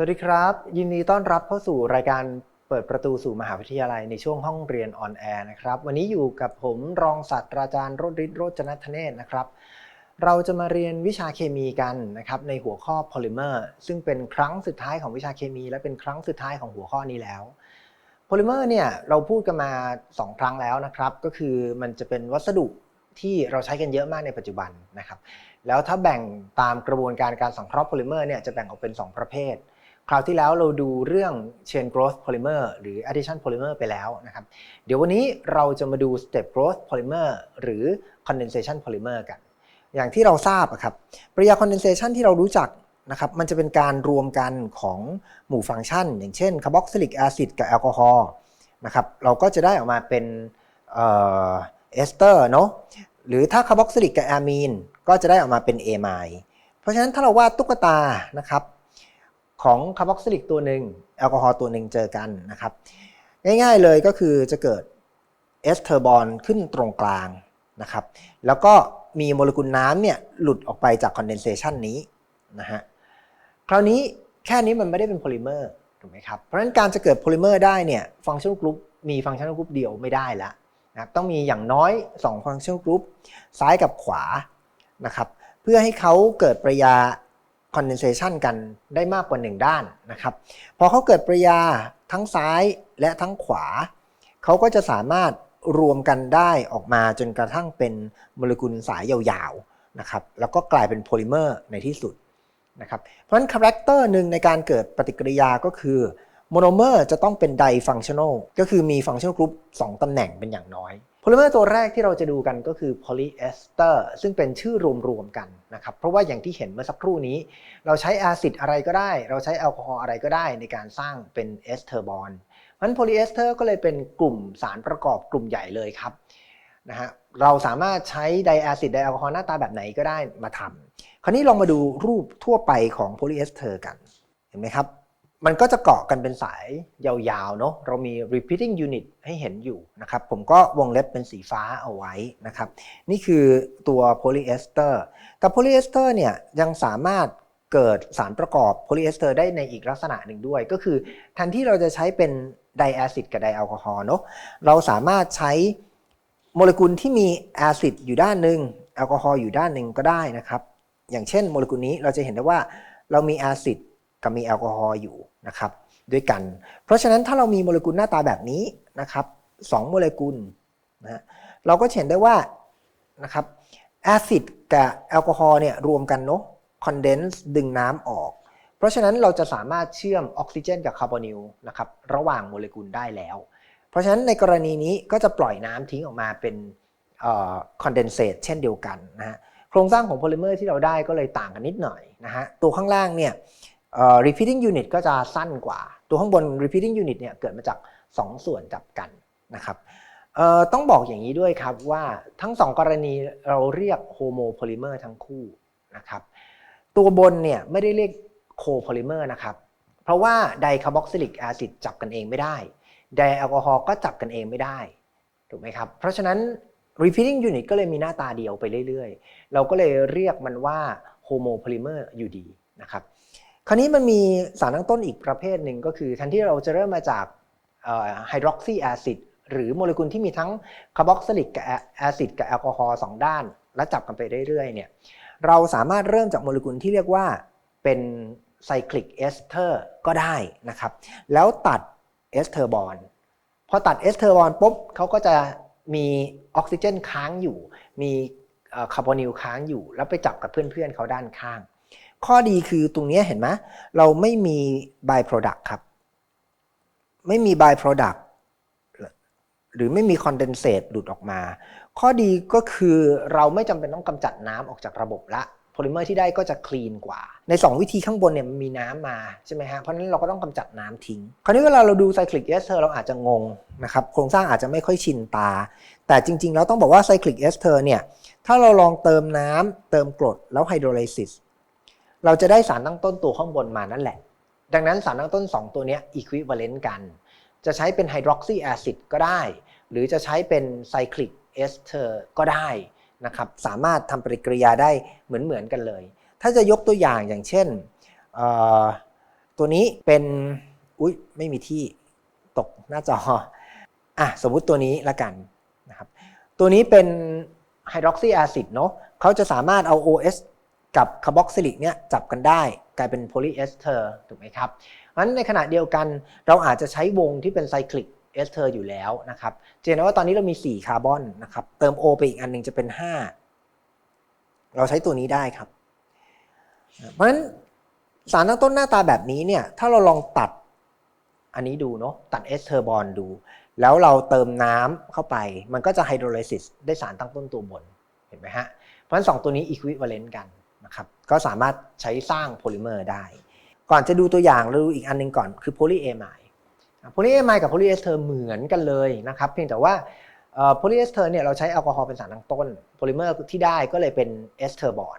สวัสดีครับ ยินดีต้อนรับเข้าสู่รายการเปิดประตูสู่มหาวิทยาลัยในช่วงห้องเรียนออนแอร์นะครับ วันนี้อยู่กับผมรองศาสตราจารย์โรดริศโรจนทเนศนะครับ เราจะมาเรียนวิชาเคมีกันนะครับในหัวข้อโพลิเมอร์ซึ่งเป็นครั้งสุดท้ายของวิชาเคมี และเป็นครั้งสุดท้ายของหัวข้อนี้แล้วโพลิเมอร์เนี่ยเราพูดกันมา 2 ครั้งแล้วนะครับ ก็คือมันจะเป็นวัสดุที่เราใช้กันเยอะมากในปัจจุบันนะครับ แล้วถ้าแบ่งตามกระบวนการการสังเคราะห์โพลิเมอร์เนี่ยจะแบ่งออกเป็น 2 ประเภท คราวที่แล้วเราดูเรื่อง chain growth polymer หรือ addition polymer ไปแล้วนะครับ เดี๋ยววันนี้เราจะมาดู step growth polymer หรือ condensation polymer กัน อย่างที่เราทราบอะครับปริยา condensation ที่เรารู้จักนะครับมันจะเป็นการรวมกันของหมู่ฟังก์ชัน อย่างเช่นคาร์บอกซิลิกแอซิดกับแอลกอฮอล์นะครับเราก็จะได้ออกมาเป็นเอสเตอร์เนาะหรือถ้าคาร์บอกซิลิกกับแอมีนก็จะได้ออกมาเป็นเอไมล์เพราะฉะนั้นถ้าเราวาดตุ๊กตานะครับ ของคาร์บอกซิลิกตัวหนึ่งแอลกอฮอล์ตัวหนึ่งเจอกันนะครับ ง่ายๆเลยก็คือจะเกิดเอสเทอร์บอลขึ้นตรงกลางนะครับ แล้วก็มีโมเลกุลน้ำเนี่ยหลุดออกไปจากคอนเดนเซชันนี้นะฮะคราวนี้แค่นี้มันไม่ได้เป็นโพลิเมอร์ถูกไหมครับ เพราะฉะนั้นการจะเกิดโพลิเมอร์ได้เนี่ยฟังก์ชันกรุ๊ปมีฟังก์ชันกรุ๊ปเดียวไม่ได้แล้วนะครับต้องมีอย่างน้อย2ฟังก์ชันกรุ๊ปซ้ายกับขวานะครับเพื่อให้เขาเกิดประยา คอนเดนเซชันกันได้มากกว่า 1 ด้านนะครับ พอเขาเกิดประยาทั้งซ้ายและทั้งขวา เขาก็จะสามารถรวมกันได้ออกมาจนกระทั่งเป็นโมเลกุลสายยาวๆนะครับแล้วก็กลายเป็นโพลิเมอร์ในที่สุดนะครับเพราะฉะนั้นคาแรคเตอร์หนึ่งในการเกิดปฏิกิริยาก็คือโมโนเมอร์จะต้องเป็นไดฟังชั่นอลก็คือมีฟังชั่นกรุ๊ป2ตำแหน่งเป็นอย่างน้อย ลิเมอร์ตัวแรกที่เราจะดูกันก็คือโพลีเอสเตอร์ซึ่งเป็นชื่อรวมๆกันนะครับ เพราะว่าอย่างที่เห็นเมื่อสักครู่นี้ เราใช้แอซิดอะไรก็ได้ เราใช้แอลกอฮอล์อะไรก็ได้ในการสร้างเป็นเอสเทอร์บอลเพราะฉะนั้นโพลีเอสเตอร์ก็เลยเป็นกลุ่มสารประกอบกลุ่มใหญ่เลยครับนะฮะเราสามารถใช้ไดแอซิดไดแอลกอฮอล์หน้าตาแบบไหนก็ได้มาทำคราวนี้ลองมาดูรูปทั่วไปของโพลีเอสเตอร์กันเห็นไหมครับ มันก็จะเกาะกันเป็นสายยาวๆเนาะเรามี repeating unit ให้เห็นอยู่นะครับ ผมก็วงเล็บเป็นสีฟ้าเอาไว้นะครับ นี่คือตัวโพลีเอสเตอร์แต่โพลีเอสเตอร์เนี่ยยังสามารถเกิดสารประกอบโพลีเอสเตอร์ได้ในอีกลักษณะหนึ่งด้วย ก็คือแทนที่เราจะใช้เป็นไดแอซิดกับไดแอลกอฮอล์เนาะเราสามารถใช้โมเลกุลที่มีแอซิดอยู่ด้านหนึ่งแอลกอฮอล์อยู่ด้านหนึ่งก็ได้นะครับ อย่างเช่นโมเลกุลนี้เราจะเห็นได้ว่าเรามีแอซิด กับมีแอลกอฮอล์อยู่นะครับด้วยกัน เพราะฉะนั้นถ้าเรามีโมเลกุลหน้าตาแบบนี้นะครับสองโมเลกุลนะเราก็เห็นได้ว่านะครับแอซิดกับแอลกอฮอล์เนี่ยรวมกันเนาะคอนเดนซ์ดึงน้ำออก เพราะฉะนั้นเราจะสามารถเชื่อมออกซิเจนกับคาร์บอนิลนะครับระหว่างโมเลกุลได้แล้ว เพราะฉะนั้นในกรณีนี้ก็จะปล่อยน้ำทิ้งออกมาเป็นคอนเดนเซตเช่นเดียวกันนะฮะโครงสร้างของโพลิเมอร์ที่เราได้ก็เลยต่างกันนิดหน่อยนะฮะตัวข้างล่างเนี่ย repeating unit ก็จะสั้นกว่า ตัวข้างบน repeating unit เนี่ยเกิดมาจาก 2 ส่วนจับกันนะครับต้องบอกอย่างนี้ด้วยครับว่าทั้ง 2 กรณีเราเรียกโฮโมโพลิเมอร์ทั้งคู่นะครับตัวบนเนี่ยไม่ได้เรียกโคโพลิเมอร์นะครับ เพราะว่าไดคาร์บอกซิลิกแอซิดจับกันเองไม่ได้ ไดแอลกอฮอล์ก็จับกันเองไม่ได้ ถูกไหมครับ เพราะฉะนั้น repeating unit ก็เลยมีหน้าตาเดียวไปเรื่อยๆ เราก็เลยเรียกมันว่าโฮโมโพลิเมอร์อยู่ดีนะครับ คราวนี้มันมีสารตั้งต้นอีกประเภทหนึ่งก็คือแทนที่เราจะเริ่มมาจากไฮดรอกซีแอซิดหรือโมเลกุลที่มีทั้งคาร์บอกซิลิกกับแอซิดกับแอลกอฮอล์สองด้าน และจับกันไปเรื่อยๆเนี่ยเราสามารถเริ่มจากโมเลกุลที่เรียกว่าเป็นไซคลิกเอสเตอร์ก็ได้นะครับ แล้วตัดเอสเทอร์บอลพอตัดเอสเทอร์บอลปุ๊บเขาก็จะมีออกซิเจนค้างอยู่ มีคาร์บอนิลค้างอยู่ แล้วไปจับกับเพื่อนๆเขาด้านข้าง ข้อดีคือตรงนี้เห็นไหมเราไม่มีบายโปรดักต์ครับ ไม่มีบายโปรดักต์หรือไม่มีคอนเดนเซตหลุดออกมา ข้อดีก็คือเราไม่จำเป็นต้องกำจัดน้ำออกจากระบบละโพลิเมอร์ที่ได้ก็จะคลีนกว่า ใน 2 วิธีข้างบนเนี่ยมันมีน้ำมาใช่ไหมฮะเพราะนั้นเราก็ต้องกำจัดน้ำทิ้ง คราวนี้เวลาเราดูไซคลิกเอสเทอร์เราอาจจะงงนะครับโครงสร้างอาจจะไม่ค่อยชินตา แต่จริงๆ แล้วต้องบอกว่าไซคลิกเอสเทอร์เนี่ยถ้าเราลองเติมน้ำเติมกรดแล้วไฮโดรไลซิส เราจะได้สารตั้งต้นตัวข้างบนมานั่นแหละ ดังนั้นสารตั้งต้น 2 ตัวนี้อีควิวาเลนต์กัน จะใช้เป็นไฮดรอกซีแอซิดก็ได้ หรือจะใช้เป็นไซคลิกเอสเทอร์ก็ได้นะครับสามารถทำปฏิกิริยาได้เหมือนๆกันเลย ถ้าจะยกตัวอย่างอย่างเช่น ตัวนี้เป็นอุ้ยไม่มีที่ตกหน้าจออะสมมุติตัวนี้ละกันนะครับตัวนี้เป็นไฮดรอกซีแอซิดเนาะเขาจะสามารถเอา OS กับคาร์บอกซิลิกเนี่ยจับกันได้กลายเป็นโพลีเอสเตอร์ถูกไหมครับเพราะฉะนั้นในขณะเดียวกันเราอาจจะใช้วงที่เป็นไซคลิกเอสเตอร์อยู่แล้วนะครับเจนว่าตอนนี้เรามี 4 คาร์บอนนะครับเติม O ไปอีกอันหนึ่งจะเป็น 5 เราใช้ตัวนี้ได้ครับ เพราะฉะนั้นสารตั้งต้นหน้าตาแบบนี้เนี่ยถ้าเราลองตัดอันนี้ดูเนาะตัดเอสเทอร์บอลดู แล้วเราเติมน้ำเข้าไป มันก็จะไฮโดรไลซิสได้สารตั้งต้นตัวบนเห็นไหมฮะเพราะฉะนั้นสองตัวนี้อีควิวาเลนต์กัน นะครับก็สามารถใช้สร้างโพลิเมอร์ได้ ก่อนจะดูตัวอย่างเราดูอีกอันหนึงก่อนคือโพลีเอไมด์โพลีเอไมด์กับโพลีเอสเตอร์เหมือนกันเลยนะครับเพียงแต่ว่าโพลีเอสเตอร์เนี่ยเราใช้แอลกอฮอล์เป็นสารตั้งต้นโพลิเมอร์ที่ได้ก็เลยเป็นเอสเตอร์บอน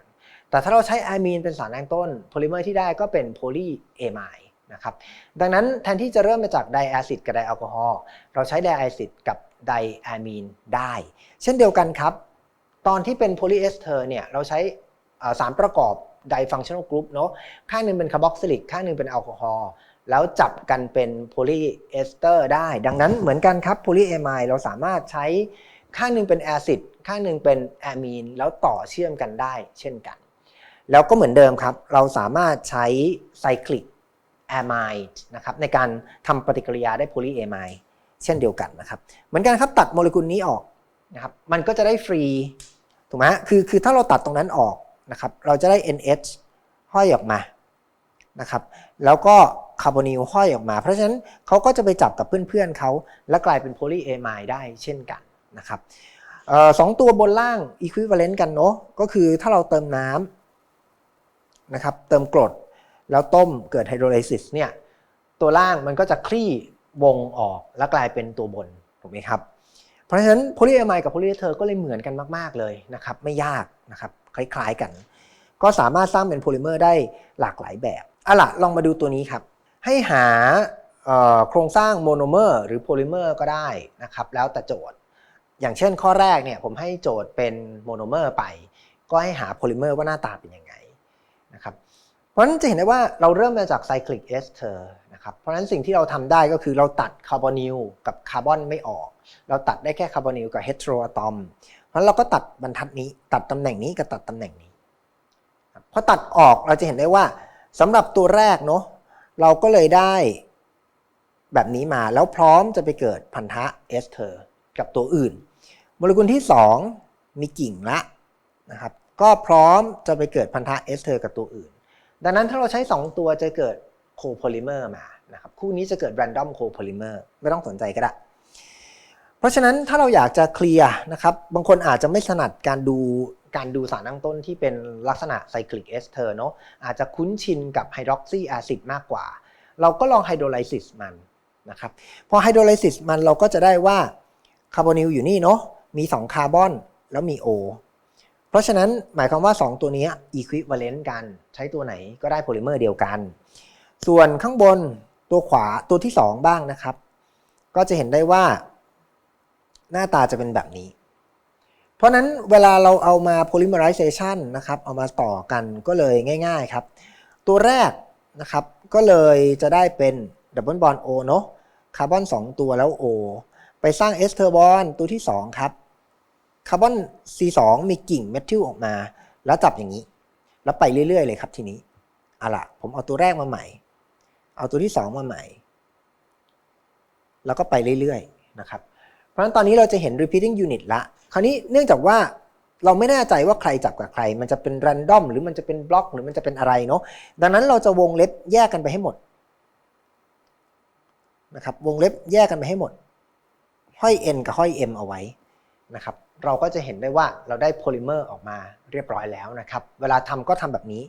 แต่ถ้าเราใช้อะมีนเป็นสารตั้งต้นโพลิเมอร์ที่ได้ก็เป็นโพลีเอไมด์นะครับดังนั้นแทนที่จะเริ่มมาจากไดอะซิดกับไดแอลกอฮอล์เราใช้ไดอะซิดกับไดอะมีนได้ เช่นเดียวกันครับ ตอนที่เป็นโพลีเอสเตอร์เนี่ยเราใช้ สารประกอบไดฟังชั่นอลกรุ๊ปเนาะข้างหนึ่งเป็นคาร์บอกซิลิกข้างหนึ่งเป็นแอลกอฮอล์แล้วจับกันเป็นโพลีเอสเตอร์ได้ ดังนั้นเหมือนกันครับโพลีเอไมด์เราสามารถใช้ข้างหนึ่งเป็นแอซิดข้างหนึ่งเป็นแอมีนแล้วต่อเชื่อมกันได้เช่นกัน แล้วก็เหมือนเดิมครับ เราสามารถใช้ไซคลิกแอมายด์นะครับในการทำปฏิกิริยาได้โพลีเอไมด์เช่นเดียวกันนะครับ เหมือนกันครับตัดโมเลกุลนี้ออกนะครับมันก็จะได้ฟรีถูกไหมคือคือถ้าเราตัดตรงนั้นออก นะครับเราจะได้ NH ห้อยออกมานะครับแล้วก็คาร์บอนิลห้อยออกมา เพราะฉะนั้นเขาก็จะไปจับกับเพื่อนๆเขาและกลายเป็นโพลีเอไมด์ได้เช่นกันนะครับออสองตัวบนล่างอีควิวาเลนต์กันเนาะก็คือถ้าเราเติมน้ำนะครับเติมกรดแล้วต้มเกิดไฮโดรไลซิสเนี่ยตัวล่างมันก็จะคลี่วงออกแล้วกลายเป็นตัวบนถูกไหมครับ เพราะฉะนั้นโพลีเอไมด์กับโพลีเอเทอร์ก็เลยเหมือนกันมาก ๆ เลยนะครับไม่ยาก นะครับคล้ายๆกัน ก็สามารถสร้างเป็นโพลิเมอร์ได้หลากหลายแบบอาล่ะลองมาดูตัวนี้ครับ ให้หาโครงสร้างโมโนเมอร์หรือโพลิเมอร์ก็ได้นะครับแล้วแต่โจทย์ อย่างเช่นข้อแรกเนี่ยผมให้โจทย์เป็นโมโนเมอร์ไป ก็ให้หาโพลิเมอร์ว่าหน้าตาเป็นยังไงนะครับเพราะฉะนั้นจะเห็นได้ว่าเราเริ่มมาจากไซคลิกเอสเตอร์นะครับเพราะฉะนั้นสิ่งที่เราทำได้ก็คือเราตัดคาร์บอนิลกับคาร์บอนไม่ออก เราตัดได้แค่คาร์บอนิลกับเฮตโรอะตอม เพราะเราก็ตัดบรรทัดนี้ ตัดตำแหน่งนี้กับตัดตำแหน่งนี้พอตัดออกเราจะเห็นได้ว่าสำหรับตัวแรกเนาะเราก็เลยได้แบบนี้มาแล้วพร้อมจะไปเกิดพันธะเอสเตอร์กับตัวอื่น โมเลกุลที่ 2 มีกิ่งละนะครับก็พร้อมจะไปเกิดพันธะเอสเตอร์กับตัวอื่น ดังนั้นถ้าเราใช้ 2 ตัวจะเกิดโคโพลิเมอร์มานะครับคู่นี้จะเกิด random copolymer ไม่ต้องสนใจก็ได้ เพราะฉะนั้นถ้าเราอยากจะเคลียร์นะครับบางคนอาจจะไม่ถนัดการดูการดูสารตั้งต้นที่เป็นลักษณะไซคลิกเอสเตอร์เนาะอาจจะคุ้นชินกับไฮดรอกซีแอซิดมากกว่า เราก็ลองไฮโดรไลซิสมันนะครับพอไฮโดรไลซิสมันเราก็จะได้ว่าคาร์บอนิลอยู่นี่เนาะมี 2 คาร์บอนแล้วมี O เพราะฉะนั้นหมายความว่า 2 ตัวนี้อีควิวาเลนต์กัน ใช้ตัวไหนก็ได้โพลิเมอร์เดียวกัน ส่วนข้างบนตัวขวาตัวที่ 2 บ้างนะครับ ก็จะเห็นได้ว่า หน้าตาจะเป็นแบบนี้ เพราะนั้นเวลาเราเอามา polymerization นะครับ เอามาต่อกันก็เลยง่ายๆครับ ตัวแรกนะครับก็เลยจะได้เป็นดับเบิลบอล O เนาะคาร์บอน2 ตัวแล้ว O ไปสร้างเอสเทอร์บอลตัวที่ 2 ครับคาร์บอน C2 มีกิ่งเมทิลออกมา แล้วจับอย่างนี้ แล้วไปเรื่อยๆเลยครับทีนี้อาล่ะ ผมเอาตัวแรกมาใหม่ เอาตัวที่ 2 มาใหม่ แล้วก็ไปเรื่อยๆนะครับ ราะฉะนั้นตอนนี้เราจะเห็น repeating unit ละ คราวนี้เนื่องจากว่าเราไม่แน่ใจว่าใครจับกับใคร มันจะเป็น random หรือมันจะเป็นบล็อกหรือมันจะเป็นอะไรเนาะ ดังนั้นเราจะวงเล็บแยกกันไปให้หมดนะครับ วงเล็บแยกกันไปให้หมด ห้อย n กับห้อย m เอาไว้นะครับ เราก็จะเห็นได้ว่าเราได้โพลิเมอร์ออกมาเรียบร้อยแล้วนะครับ เวลาทำก็ทำแบบนี้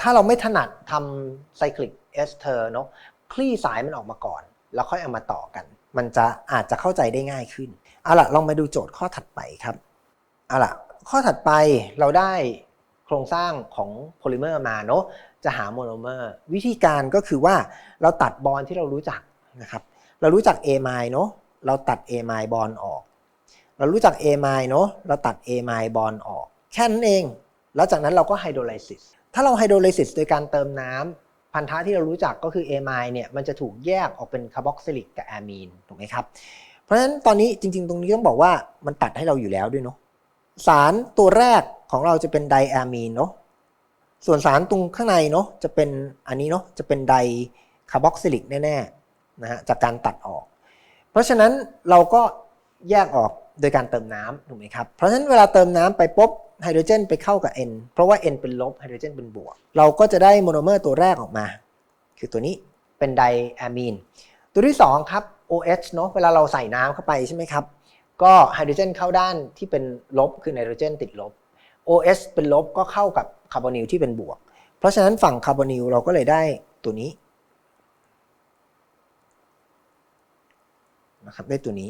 ถ้าเราไม่ถนัดทำไซคลิกเอสเตอร์เนาะ คลี่สายมันออกมาก่อน แล้วค่อยเอามาต่อกัน มันจะอาจจะเข้าใจได้ง่ายขึ้นเอาล่ะลองมาดูโจทย์ข้อถัดไปครับเอาล่ะข้อถัดไปเราได้โครงสร้างของโพลิเมอร์มาเนาะจะหาโมโนเมอร์วิธีการก็คือว่าเราตัดบอลที่เรารู้จักนะครับเรารู้จัก A ไมล์เนาะเราตัด A ไมล์บอลออก เรารู้จัก A ไมล์เนาะเราตัด A ไมล์บอลออก แค่นั้นเอง แล้วจากนั้นเราก็ไฮโดรไลซิสถ้าเราไฮโดรไลซิสโดยการเติมน้ พันธะที่เรารู้จักก็คือเอมายเนี่ยมันจะถูกแยกออกเป็นคาร์บอกซิลิกกับแอมีนถูกไหมครับ เพราะฉะนั้นตอนนี้จริง ๆ ตรงนี้ต้องบอกว่ามันตัดให้เราอยู่แล้วด้วยเนาะสารตัวแรกของเราจะเป็นไดแอมีนเนาะส่วนสารตรงข้างในเนาะจะเป็นอันนี้เนาะจะเป็นไดคาร์บอกซิลิกแน่ๆนะฮะจากการตัดออก เพราะฉะนั้นเราก็แยกออกโดยการเติมน้ำถูกไหมครับ เพราะฉะนั้นเวลาเติมน้ำไปปุ๊บ ไฮโดรเจนไปเข้ากับ N เพราะว่า N เป็นลบไฮโดรเจนเป็นบวก เราก็จะได้โมโนเมอร์ตัวแรกออกมา คือตัวนี้เป็นไดอะมีน ตัวที่ 2 ครับ OH เนาะเวลาเราใส่น้ำเข้าไปใช่ไหมครับ ก็ไฮโดรเจนเข้าด้านที่เป็นลบ คือไนโตรเจนติดลบ OH เป็นลบก็เข้ากับคาร์บอนิลที่เป็นบวก เพราะฉะนั้นฝั่งคาร์บอนิลเราก็เลยได้ตัวนี้นะครับได้ตัวนี้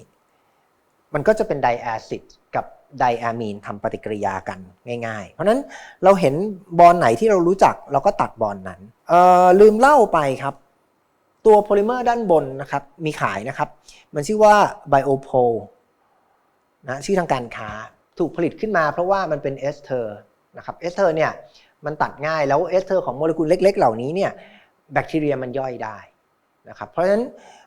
มันก็จะเป็นไดแอซิดกับ ไดอะมีนทำปฏิกิริยากันง่าย ๆ เพราะนั้นเราเห็นบอลไหนที่เรารู้จักเราก็ตัดบอลนั้นเออลืมเล่าไปครับ ตัวโพลิเมอร์ด้านบนนะครับมีขายนะครับ มันชื่อว่า BioPol นะชื่อทางการค้าถูกผลิตขึ้นมาเพราะว่ามันเป็นเอสเทอร์นะครับเอสเทอร์เนี่ยมันตัดง่ายแล้วเอสเทอร์ของโมเลกุลเล็ก ๆ เหล่านี้เนี่ยแบคทีเรียมันย่อยได้ นะครับเพราะฉะนั้น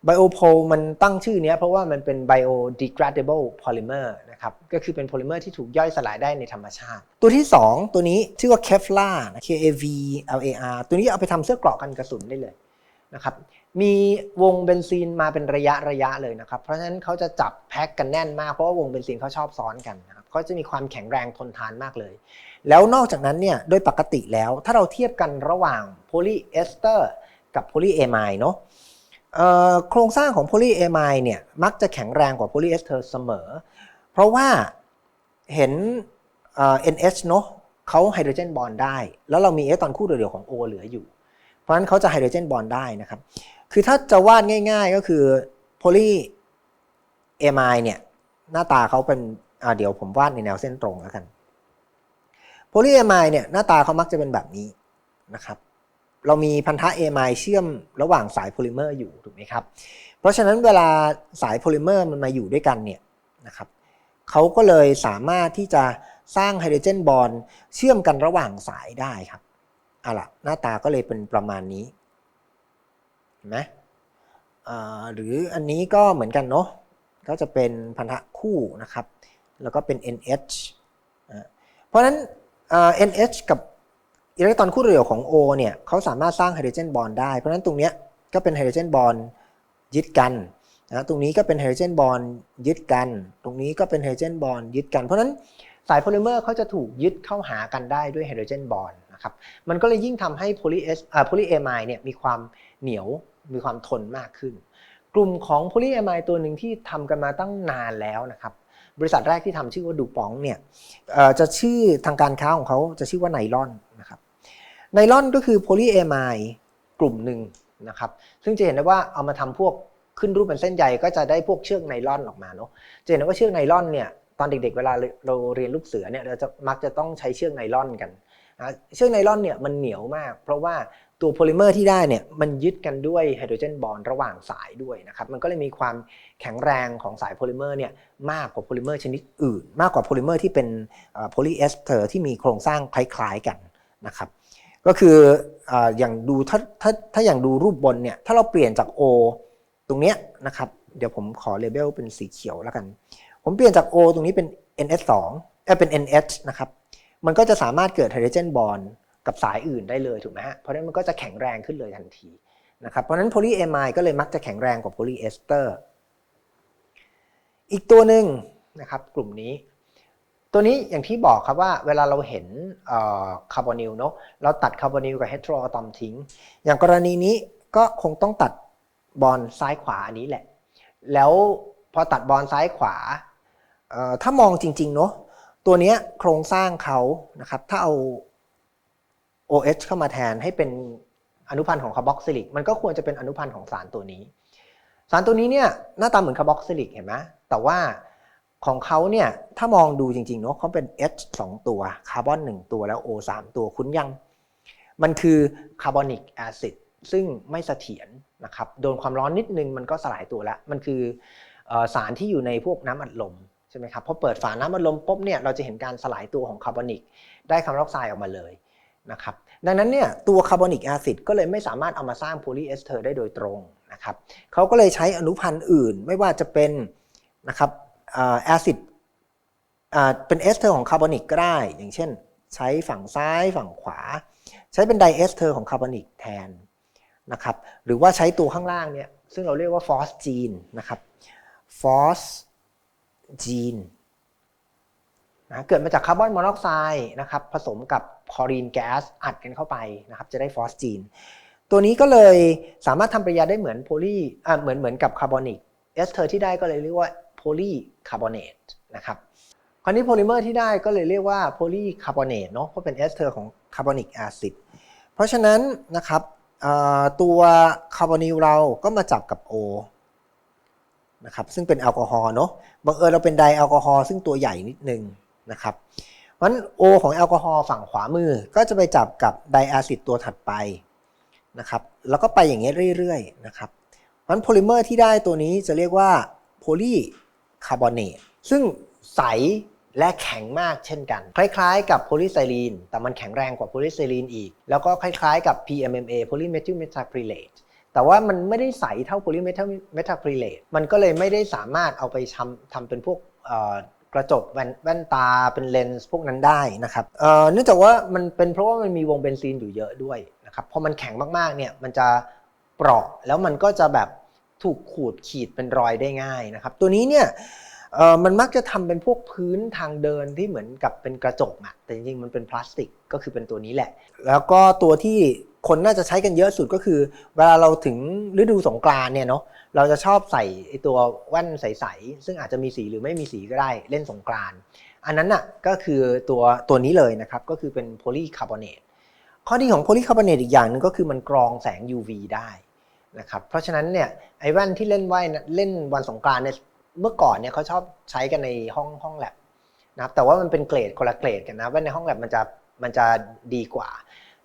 BioPol มันตั้งชื่อเนี้ยเพราะว่ามันเป็น biodegradable polymer นะครับก็คือเป็นโพลิเมอร์ที่ถูกย่อยสลายได้ในธรรมชาติ ตัวที่ 2 ตัวนี้ชื่อว่า Kevlar K A V L A R ตัวนี้เอาไปทำเสื้อกราะกันกระสุนได้เลยนะครับมีวงเบนซีนมาเป็นระยะระยะเลยนะครับ เพราะฉะนั้นเขาจะจับแพ็กกันแน่นมากเพราะว่าวงเบนซีนเขาชอบซ้อนกันนะครับเขาจะมีความแข็งแรงทนทานมากเลย แล้วนอกจากนั้นเนี่ยโดยปกติแล้วถ้าเราเทียบกันระหว่างโพลีเอสเตอร์ กับโพลีเอไมด์เนาะโครงสร้างของโพลีเอไมด์เนี่ยมักจะแข็งแรงกว่าโพลีเอสเตอร์เสมอ เพราะว่าเห็นเอ่อ NH เนาะเขาไฮโดรเจนบอนด์ได้ แล้วเรามีเอตอนคู่เดียวๆของ O เหลืออยู่ เพราะฉะนั้นเขาจะไฮโดรเจนบอนด์ได้นะครับ คือถ้าจะวาดง่าย ๆ ก็คือโพลีเอไมด์เนี่ยหน้าตาเขาเป็นเดี๋ยวผมวาดในแนวเส้นตรงแล้วกันโพลีเอไมด์เนี่ยหน้าตาเขามักจะเป็นแบบนี้นะครับ เรามีพันธะเอไมเชื่อมระหว่างสายโพลิเมอร์อยู่ถูกไหมครับ เพราะฉะนั้นเวลาสายโพลิเมอร์มันมาอยู่ด้วยกันเนี่ยนะครับเขาก็เลยสามารถที่จะสร้างไฮโดรเจนบอนด์เชื่อมกันระหว่างสายได้ครับอาล่ะหน้าตาก็เลยเป็นประมาณนี้เห็นไหมหรืออันนี้ก็เหมือนกันเนาะก็จะเป็นพันธะคู่นะครับ แล้วก็เป็น NH เพราะฉะนั้น NH กับ อิเล็กตรอนคู่เดียวของ O เนี่ยเขาสามารถสร้างไฮโดรเจนบอนด์ได้ เพราะฉะนั้นตรงเนี้ยก็เป็นไฮโดรเจนบอนด์ยึดกันนะตรงนี้ก็เป็นไฮโดรเจนบอนด์ยึดกัน ตรงนี้ก็เป็นไฮโดรเจนบอนด์ยึดกัน เพราะฉะนั้นสายโพลิเมอร์เขาจะถูกยึดเข้าหากันได้ด้วยไฮโดรเจนบอนด์นะครับ มันก็เลยยิ่งทำให้โพลีเอสอ่าโพลีเอไมด์เนี่ยมีความเหนียวมีความทนมากขึ้น กลุ่มของโพลีเอไมด์ตัวหนึ่งที่ทำกันมาตั้งนานแล้วนะครับบริษัทแรกที่ทำชื่อว่าดูปองเนี่ยจะชื่อทางการค้าของเขาจะชื่อว่าไนลอน ไนลอนก็คือโพลีเอไมด์กลุ่มหนึ่งนะครับ ซึ่งจะเห็นได้ว่าเอามาทำพวกขึ้นรูปเป็นเส้นใยก็จะได้พวกเชือกไนลอนออกมาเนาะจะเห็นได้ว่าเชือกไนลอนเนี่ยตอนเด็กๆเวลาเราเรียนลูกเสือเนี่ยเราจะมักจะต้องใช้เชือกไนลอนกันนะเชือกไนลอนเนี่ยมันเหนียวมาก เพราะว่าตัวโพลิเมอร์ที่ได้เนี่ยมันยึดกันด้วยไฮโดรเจนบอนระหว่างสายด้วยนะครับมันก็เลยมีความแข็งแรงของสายโพลิเมอร์เนี่ยมากกว่าโพลิเมอร์ชนิดอื่น มากกว่าโพลิเมอร์ที่เป็นโพลีเอสเตอร์ที่มีโครงสร้างคล้ายๆกันนะครับ ก็คืออย่างดูถ้าถ้าถ้าอย่างดูรูปบนเนี่ยถ้าเราเปลี่ยนจาก O ตรงเนี้ยนะครับเดี๋ยวผมขอเลเบลเป็นสีเขียวแล้วกัน ผมเปลี่ยนจาก O ตรงนี้เป็น NH2 เอ้เป็น NH นะครับมันก็จะสามารถเกิดไฮโดรเจนบอนกับสายอื่นได้เลยถูกไหมฮะเพราะนั้นมันก็จะแข็งแรงขึ้นเลยทันทีนะครับเพราะนั้นโพลีเอไมด์ก็เลยมักจะแข็งแรงกว่าโพลีเอสเตอร์อีกตัวหนึ่งนะครับกลุ่มนี้ ตัวนี้อย่างที่บอกครับว่าเวลาเราเห็นคาร์บอนิลเนาะเราตัดคาร์บอนิลกับเฮตโรอะตอมทิ้ง อย่างกรณีนี้ก็คงต้องตัดบอลซ้ายขวาอันนี้แหละ แล้วพอตัดบอลซ้ายขวา ถ้ามองจริงๆเนาะตัวนี้โครงสร้างเขานะครับ ถ้าเอา OH เข้ามาแทนให้เป็นอนุพันธ์ของคาร์บอกซิลิก มันก็ควรจะเป็นอนุพันธ์ของสารตัวนี้ สารตัวนี้เนี่ยหน้าตาเหมือนคาร์บอกซิลิกเห็นไหมแต่ว่า ของเขาเนี่ยถ้ามองดูจริงๆเนาะเขาเป็น H 2 ตัวคาร์บอน1ตัวแล้ว O 3ตัวคุ้นยัง มันคือคาร์บอนิกแอซิดซึ่งไม่เสถียรนะครับโดนความร้อนนิดนึงมันก็สลายตัวแล้ว มันคืออสารที่อยู่ในพวกน้ำอัดลมใช่ไหมครับพอเปิดฝาน้ำอัดลมปุ๊บเนี่ยเราจะเห็นการสลายตัวของคาร์บอนิกได้คาร์บอนไดออกไซด์ออกมาเลยนะครับดังนั้นเนี่ยตัวคาร์บอนิกแอซิดก็เลยไม่สามารถเอามาสร้างโพลีเอสเตอร์ได้โดยตรงนะครับเขาก็เลยใช้อนุพันธ์อื่นไม่ว่าจะเป็นนะครับ แอซิดเป็นเอสเตอร์ของคาร์บอนิกก็ได้ อย่างเช่น ใช้ฝั่งซ้ายฝั่งขวา ใช้เป็นไดเอสเตอร์ของคาร์บอนิกแทนนะครับหรือว่าใช้ตัวข้างล่างเนี่ยซึ่งเราเรียกว่าฟอสจีนนะครับฟอสจีนนะเกิดมาจากคาร์บอนมอนอกไซด์นะครับผสมกับคลอรีนแก๊สอัดกันเข้าไปนะครับจะได้ฟอสจีน ตัวนี้ก็เลยสามารถทำปฏิกิริยาได้เหมือนโพลีอ่าเหมือนเหมือนกับคาร์บอนิกเอสเตอร์ที่ได้ก็เลยเรียกว่า โพลีคาร์บอเนตนะครับคราวนี้โพลิเมอร์ที่ได้ก็เลยเรียกว่าโพลีคาร์บอเนตเนาะเพราะเป็นเอสเตอร์ของคาร์บอนิกแอซิดเพราะฉะนั้นนะครับตัวคาร์บอนิลเราก็มาจับกับ O นะครับซึ่งเป็นแอลกอฮอล์เนาะบังเอิญเราเป็นไดแอลกอฮอล์ซึ่งตัวใหญ่นิดนึงนะครับเพราะฉะนั้น O ของแอลกอฮอล์ฝั่งขวามือก็จะไปจับกับไดแอซิดตัวถัดไปนะครับแล้วก็ไปอย่างเงี้ยเรื่อยๆนะครับเพราะฉะนั้นโพลิเมอร์ที่ได้ตัวนี้จะเรียกว่าโพลี คาร์บอเนตซึ่งใสและแข็งมากเช่นกัน คล้ายๆ กับโพลีไซลีน แต่มันแข็งแรงกว่าโพลีไซลีนอีก แล้วก็คล้ายๆกับ PMMA polymethyl methacrylate แต่ว่ามันไม่ได้ใสเท่า polymethyl methacrylate มันก็เลยไม่ได้สามารถเอาไปทำทำเป็นพวกกระจกแว่นตาเป็นเลนส์พวกนั้นได้นะครับเนื่องจากว่ามันเป็นเพราะว่ามันมีวงเบนซีนอยู่เยอะด้วยนะครับพอมันแข็งมากๆเนี่ยมันจะเปราะแล้วมันก็จะแบบ ถูกขูดขีดเป็นรอยได้ง่ายนะครับ ตัวนี้เนี่ยมันมักจะทำเป็นพวกพื้นทางเดินที่เหมือนกับเป็นกระจกอะแต่จริงๆมันเป็นพลาสติกก็คือเป็นตัวนี้แหละ แล้วก็ตัวที่คนน่าจะใช้กันเยอะสุดก็คือ เวลาเราถึงฤดูสงกรานเนี่ยเนาะเราจะชอบใส่ไอตัวแว่นใสๆซึ่งอาจจะมีสีหรือไม่มีสีก็ได้เล่นสงกรานอันนั้นน่ะก็คือตัวตัวนี้เลยนะครับก็คือเป็นโพลีคาร์บอเนตข้อดีของโพลีคาร์บอเนตอีกอย่างนึงก็คือมันกรองแสง UV ได้ นะครับเพราะฉะนั้นเนี่ยไอ้แว่นที่เล่นว่ายเล่นวันสงกรานเนี่ยเมื่อก่อนเนี่ยเขาชอบใช้กันในห้องห้องแลบนะครับแต่ว่ามันเป็นเกรดคนละเกรดกันนะแว่นในห้องแลบมันจะมันจะดีกว่า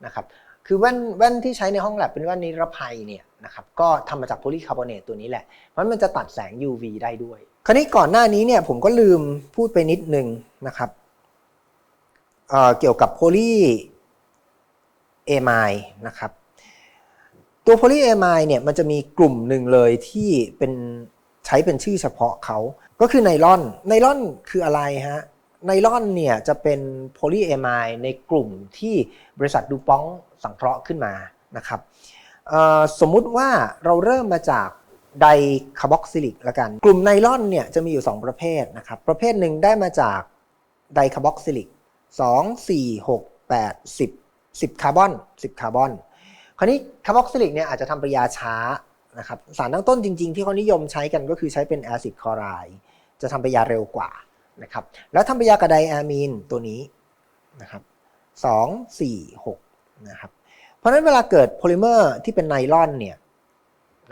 นะครับคือแว่นแว่นที่ใช้ในห้องแลบเป็นแว่นนิรภัยเนี่ยนะครับก็ทำมาจากโพลีคาร์บอเนตตัวนี้แหละเพราะมันจะตัดแสง UV ได้ด้วย คราวนี้ก่อนหน้านี้เนี่ยผมก็ลืมพูดไปนิดนึงนะครับเเกี่ยวกับโพลีเอไมล์นะครับ ตัวโพลีเอไมล์เนี่ยมันจะมีกลุ่มหนึ่งเลยที่เป็นใช้เป็นชื่อเฉพาะเขาก็คือไนลอน ไนลอนคืออะไรฮะ ไนลอนเนี่ยจะเป็นโพลีเอไมล์ในกลุ่มที่บริษัทดูปองสังเคราะห์ขึ้นมานะครับสมมุติว่าเราเริ่มมาจากไดคาร์บอกซิลิกละกัน กลุ่มไนลอนเนี่ยจะมีอยู่ 2 ประเภทนะครับ ประเภทหนึ่งได้มาจากไดคาร์บอกซิลิก2 4 6 8 10 10 คาร์บอน 10 คาร์บอน คราวนี้คาร์บอกซิลิกเนี่ยอาจจะทำปฏิกิริยาช้านะครับสารตั้งต้นจริง ๆ ที่เขานิยมใช้กันก็คือใช้เป็นแอซิดคลอไรด์จะทำปฏิกิริยาเร็วกว่านะครับแล้วทำปฏิกิริยากับไดอะมีนตัวนี้นะครับสองสี่หกนะครับเพราะฉะนั้นเวลาเกิดโพลิเมอร์ที่เป็นไนลอนเนี่ย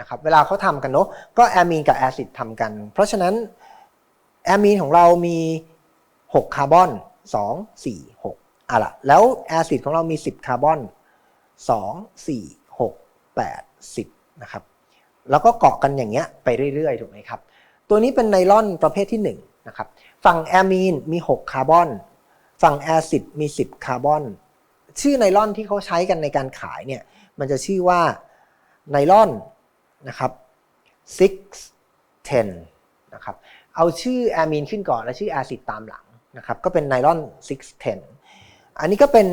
นะครับเวลาเขาทำกันเนาะก็แอมีนกับแอซิดทำกัน เพราะฉะนั้นแอมีนของเรามี 6 คาร์บอน 2 4 6อะละแล้วแอซิดของเรามี 10 คาร์บอน 2 4 6 8 10นะครับแล้วก็เกาะกันอย่างเงี้ยไปเรื่อยๆถูกไหมครับตัวนี้เป็นไนลอนประเภทที่1นะครับฝั่งแอมีนมี 6 คาร์บอน ฝั่งแอซิดมี 10 คาร์บอน ชื่อไนลอนที่เขาใช้กันในการขายเนี่ยมันจะชื่อว่าไนลอนนะครับ610นะครับเอาชื่อแอมีนขึ้นก่อนแล้วชื่อแอซิดตามหลังนะครับก็เป็นไนลอน610อันนี้ก็เป็น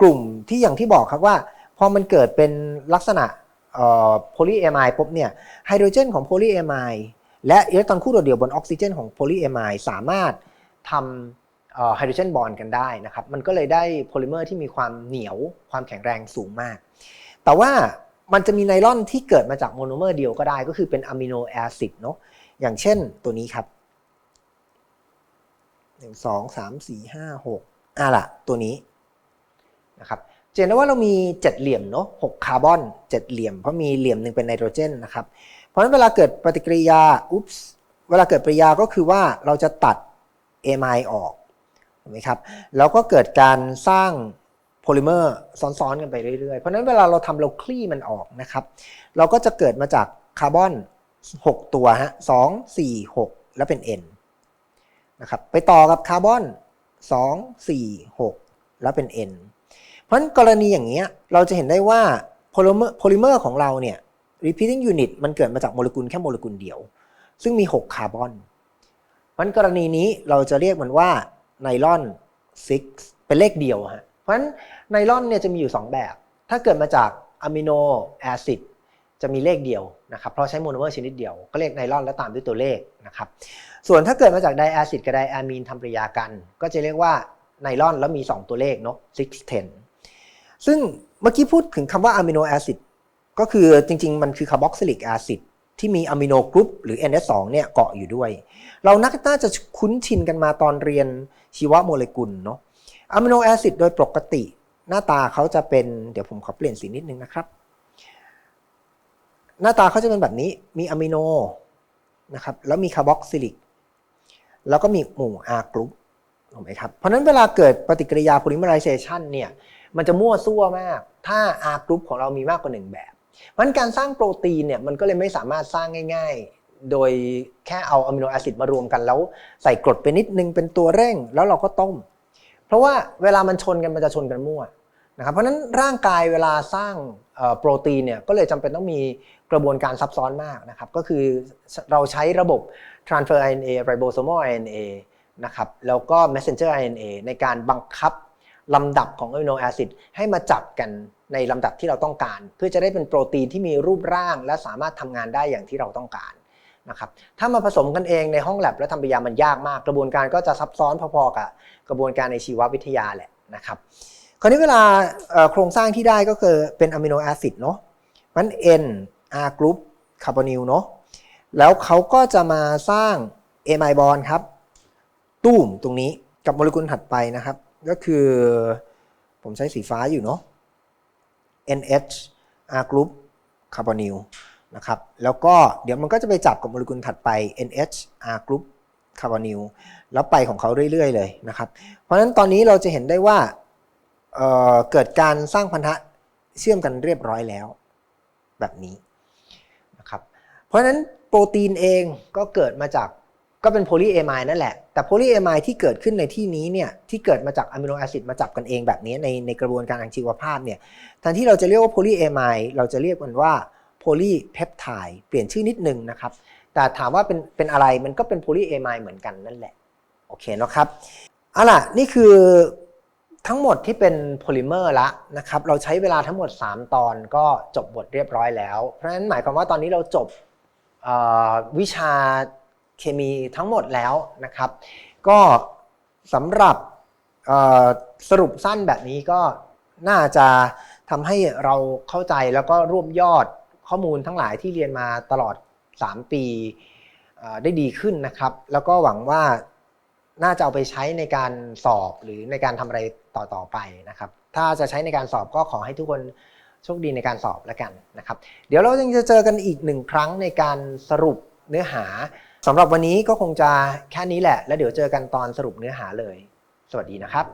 กลุ่มที่อย่างที่บอกครับว่า พอมันเกิดเป็นลักษณะโพลีเอไมด์ปุ๊บเนี่ยไฮโดรเจนของโพลีเอไมด์และอิเล็กตรอนคู่โดดเดี่ยวบนออกซิเจนของโพลีเอไมด์สามารถทำไฮโดรเจนบอนด์กันได้นะครับ มันก็เลยได้โพลิเมอร์ที่มีความเหนียวความแข็งแรงสูงมาก แต่ว่ามันจะมีไนลอนที่เกิดมาจากโมโนเมอร์เดียวก็ได้ ก็คือเป็นอะมิโนแอซิดเนาะอย่างเช่นตัวนี้ครับ 1 2 3 4 5 6อะล่ะตัวนี้นะครับ เห็นได้ว่าเรามีเจ็ดเหลี่ยมเนาะหกคาร์บอนเจ็ดเหลี่ยม เพราะมีเหลี่ยมหนึ่งเป็นไนโตรเจนนะครับ เพราะฉะนั้นเวลาเกิดปฏิกิริยาอุ๊บเวลาเกิดปฏิกิริยาก็คือว่าเราจะตัดเอไมออกถูกไหมครับแล้วก็เกิดการสร้างโพลิเมอร์ซ้อนๆกันไปเรื่อยๆ เพราะฉะนั้นเวลาเราทำเราคลี่มันออกนะครับ เราก็จะเกิดมาจากคาร์บอน 6 ตัวฮะสองสี่หกแล้วเป็น N นะครับไปต่อกับคาร์บอน 2 4 6 แล้วเป็น N เพเพราะฉะนั้นกรณีอย่างเงี้ยเราจะเห็นได้ว่าโพลิเมอร์โพลิเมอร์ของเราเนี่ย repeating unit มันเกิดมาจากโมเลกุลแค่โมเลกุลเดียว ซึ่งมี 6 คาร์บอนเพราะฉะนั้นกรณีนี้เราจะเรียกมันว่าไนลอน 6 เป็นเลขเดียวฮะเพราะฉะนั้นไนลอนเนี่ยจะมีอยู่ 2 แบบ ถ้าเกิดมาจากอะมิโนแอซิดจะมีเลขเดียวนะครับ เพราะใช้โมโนเมอร์ชนิดเดียว ก็เรียกไนลอนแล้วตามด้วยตัวเลขนะครับ ส่วนถ้าเกิดมาจากไดแอซิดกับไดอะมีนทำปฏิกิริยากัน ก็จะเรียกว่าไนลอนแล้วมี 2 ตัวเลขเนาะ6 10 ซึ่งเมื่อกี้พูดถึงคำว่าอะมิโนแอซิดก็คือจริง ๆ มันคือคาร์บอกซิลิกแอซิดที่มีอะมิโนกรุ๊ปหรือ NS2 เนี่ยเกาะอยู่ด้วย เรานักน่าจะคุ้นชินกันมาตอนเรียนชีวโมเลกุลเนาะอะมิโนแอซิดโดยปกติ หน้าตาเขาจะเป็นเดี๋ยวผมขอเปลี่ยนสีนิดนึงนะครับ หน้าตาเขาจะเป็นแบบนี้มีอะมิโนนะครับแล้วมีคาร์บอกซิลิกแล้วก็มีหมู่ R กรุ๊ปถูกไหมครับเพราะนั้นเวลาเกิดปฏิกิริยา polymerization เนี่ย มันจะมั่วซั่วมาก ถ้า R กรุ๊ปของเรามีมากกว่าหนึ่งแบบเพราะนั้นการสร้างโปรตีนเนี่ยมันก็เลยไม่สามารถสร้างง่าย ๆ โดยแค่เอาอะมิโนแอซิดมารวมกันแล้วใส่กรดไปนิดนึงเป็นตัวเร่งแล้วเราก็ต้ม เพราะว่าเวลามันชนกันมันจะชนกันมั่วนะครับเพราะนั้นร่างกายเวลาสร้างโปรตีนเนี่ยก็เลยจำเป็นต้องมีกระบวนการซับซ้อนมากนะครับ ก็คือเราใช้ระบบ transfer RNA ribosomal RNA นะครับแล้วก็ messenger RNA ในการบังคับ ลำดับของอะมิโนแอซิดให้มาจับกันในลำดับที่เราต้องการ เพื่อจะได้เป็นโปรตีนที่มีรูปร่าง และสามารถทำงานได้อย่างที่เราต้องการนะครับถ้ามาผสมกันเองในห้องแลบและทำปฏิกิริยามันยากมาก กระบวนการก็จะซับซ้อนพอๆกับกระบวนการในชีววิทยาแหละนะครับคราวนี้เวลาโครงสร้างที่ได้ก็คือเป็นอะมิโนแอซิดเนาะมัน N R กรุ๊ปคาร์บอนิลเนาะแล้วเขาก็จะมาสร้าง a m i b o n ครับตุ้มตรงนี้กับโมเลกุลถัดไปนะครับ ก็คือ ผมใช้สีฟ้าอยู่เนาะ NH R กรุ๊ปคาร์บอนิลนะครับแล้วก็เดี๋ยวมันก็จะไปจับกับโมเลกุลถัดไป NH R กรุ๊ปคาร์บอนิลแล้วไปของเขาเรื่อยๆเลยนะครับ เพราะฉะนั้นตอนนี้เราจะเห็นได้ว่าเเกิดการสร้างพันธะเชื่อมกันเรียบร้อยแล้วแบบนี้นะครับเพราะฉะนั้นโปรตีนเองก็เกิดมาจาก ก็เป็นโพลีเอไมด์นั่นแหละ แต่โพลีเอไมด์ที่เกิดขึ้นในที่นี้เนี่ยที่เกิดมาจากอะมิโนแอซิดมาจับกันเองแบบนี้ในในกระบวนการทางชีวภาพเนี่ยแทนที่เราจะเรียกว่าโพลีเอไมด์เราจะเรียกมันว่าโพลีเพปไทด์เปลี่ยนชื่อนิดนึงนะครับ แต่ถามว่าเป็นเป็นอะไรมันก็เป็นโพลีเอไมด์เหมือนกันนั่นแหละ โอเคเนาะครับเอาล่ะนี่คือทั้งหมดที่เป็นโพลิเมอร์ละนะครับ เราใช้เวลาทั้งหมด 3 ตอนก็จบบทเรียบร้อยแล้ว เพราะฉะนั้นหมายความว่าตอนนี้เราจบวิชา เคมีทั้งหมดแล้วนะครับ ก็สำหรับสรุปสั้นแบบนี้ก็น่าจะทำให้เราเข้าใจแล้วก็รวบยอดข้อมูลทั้งหลายที่เรียนมาตลอด 3 ปีได้ดีขึ้นนะครับ แล้วก็หวังว่าน่าจะเอาไปใช้ในการสอบหรือในการทำอะไรต่อๆไปนะครับ ถ้าจะใช้ในการสอบก็ขอให้ทุกคนโชคดีในการสอบแล้วกันนะครับ เดี๋ยวเรายังจะเจอกันอีกหนึ่งครั้งในการสรุปเนื้อหา สำหรับวันนี้ก็คงจะแค่นี้แหละ แล้วเดี๋ยวเจอกันตอนสรุปเนื้อหาเลย สวัสดีนะครับ